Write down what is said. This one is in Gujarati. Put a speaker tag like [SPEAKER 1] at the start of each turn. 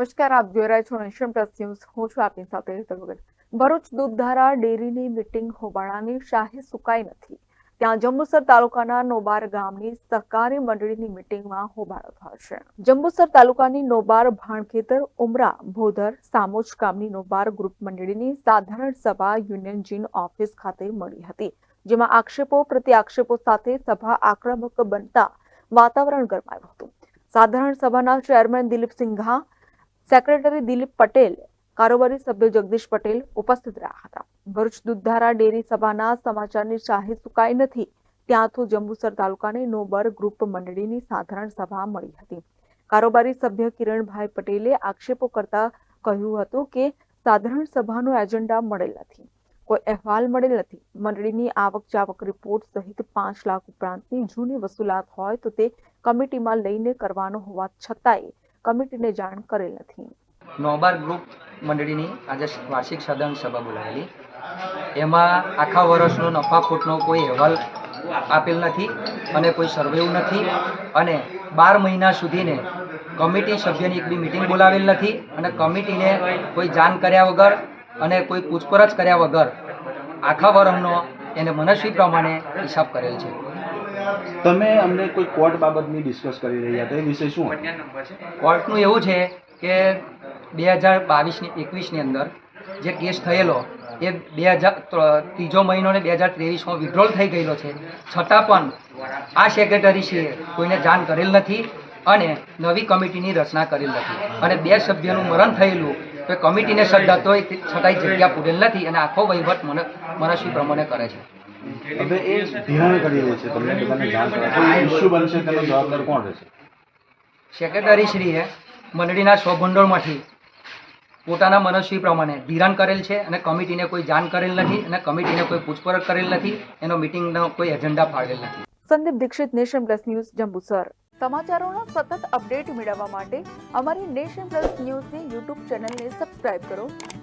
[SPEAKER 1] નમસ્કાર, આપ જોઈ રહ્યા છો નેશન પ્લસ ન્યૂઝ. હું છું આપની સાથે હેતલ ભરૂચ દૂધધારા ડેરીની મિટિંગ હોબાળાની શાહી સુકાઈ નથી. ત્યાં જંબુસર તાલુકાના નોબાર ગામની સહકારી મંડળીની મિટિંગમાં હોબાળો થયો જંબુસર તાલુકાની નોબાર ભાણખેતર, ઉમરા, ભોધર, સામોજ ગામની નોબાર ગ્રુપ મંડળીની સાધારણ સભા યુનિયન જીન ઓફિસ ખાતે મળી હતી, જેમાં આક્ષેપો પ્રતિ આક્ષેપો સાથે સભા આક્રમક બનતા વાતાવરણ ગરમાયું હતું. સાધારણ સભાના ચેરમેન દિલીપ સિંઘા સેક્રેટરી દિલીપ પટેલ, કારોબારી સભ્ય જગદીશ પટેલ ઉપસ્થિત રહ્યા હતા. ભરૂચ દૂધધારા ડેરી સભાના સમાચારની શાહી સુકાઈ નથી. ત્યાંથી જંબુસર તાલુકાની નોબર ગ્રુપ મંડળીની સાધારણ સભા મળી હતી. કારોબારી સભ્ય કિરણભાઈ પટેલે આક્ષેપો કરતા કહ્યું હતું કે, સાધારણ સભાનો એજન્ડા મળેલ નથી. કોઈ અહેવાલ મળેલ નથી. મંડળીની આવક જાવક રિપોર્ટ સહિત પાંચ લાખ ઉપરાંતની જૂની વસૂલાત હોય તો તે કમિટીમાં લઈને કરવાનો હોવા છતાંય કમિટીને જાણ કરેલ નથી
[SPEAKER 2] નોબાર ગ્રુપ મંડળીની આજે વાર્ષિક સદન સભા બોલાવેલી. એમાં આખા વર્ષનો નફા ખોટનો કોઈ અહેવાલ આપેલ નથી અને કોઈ સર્વેવ નથી અને બાર મહિના સુધીને કમિટી સભ્યની એક બી મિટિંગ બોલાવેલ નથી અને કમિટીને કોઈ જાણ કર્યા વગર અને કોઈ પૂછપરછ કર્યા વગર આખા વર્ષનો એને મનસ્વી પ્રમાણે હિસાબ કરેલ છે.
[SPEAKER 3] તમે અમને કોઈ કોર્ટ બાબતની ડિસ્કસ કરી રહ્યા હતા, એ વિશે શું?
[SPEAKER 2] કોર્ટનું એવું છે કે બે હજાર બાવીસની, એકવીસની અંદર જે કેસ થયેલો, એ બે હજાર ત્રીજો મહિનો ને બે હજાર ત્રેવીસમાં વિડ્રોલ થઈ ગયેલો છે. છતાં પણ આ સેક્રેટરીશ્રીએ કોઈને જાણ કરેલ નથી અને નવી કમિટીની રચના કરેલ નથી. અને બે સભ્યનું મરણ થયેલું, તો કમિટીને શ્રદ્ધા તો છતાંય જગ્યા પૂરેલ નથી અને આખો વહીવટ મને, મનસ્વી પ્રમાણે કરે છે.
[SPEAKER 3] હવે એ ધ્યાન કરી રહી છે તમને બધાને જાણ કોઈ ઇસ્યુ બનશે તેનો જવાબદાર કોણ રહેશે?
[SPEAKER 2] સેક્રેટરીશ્રીએ મંડળીના સ્વભંડોળમાંથી પોતાના મનસ્વી પ્રમાણે ધિરાણ કરેલ છે અને કમિટીને કોઈ જાણ કરેલ નથી અને કમિટીને કોઈ પૂછપરછ કરેલ નથી એનો મિટિંગનો કોઈ એજન્ડા ફાળવેલ નથી.
[SPEAKER 1] Sandeep Dixit nation plus news Jambusar. સમાચારોના સતત અપડેટ મેળવવા માટે અમારી નેશન પ્લસ ન્યૂઝની યુટ્યુબ ચેનલને સબસ્ક્રાઇબ કરો.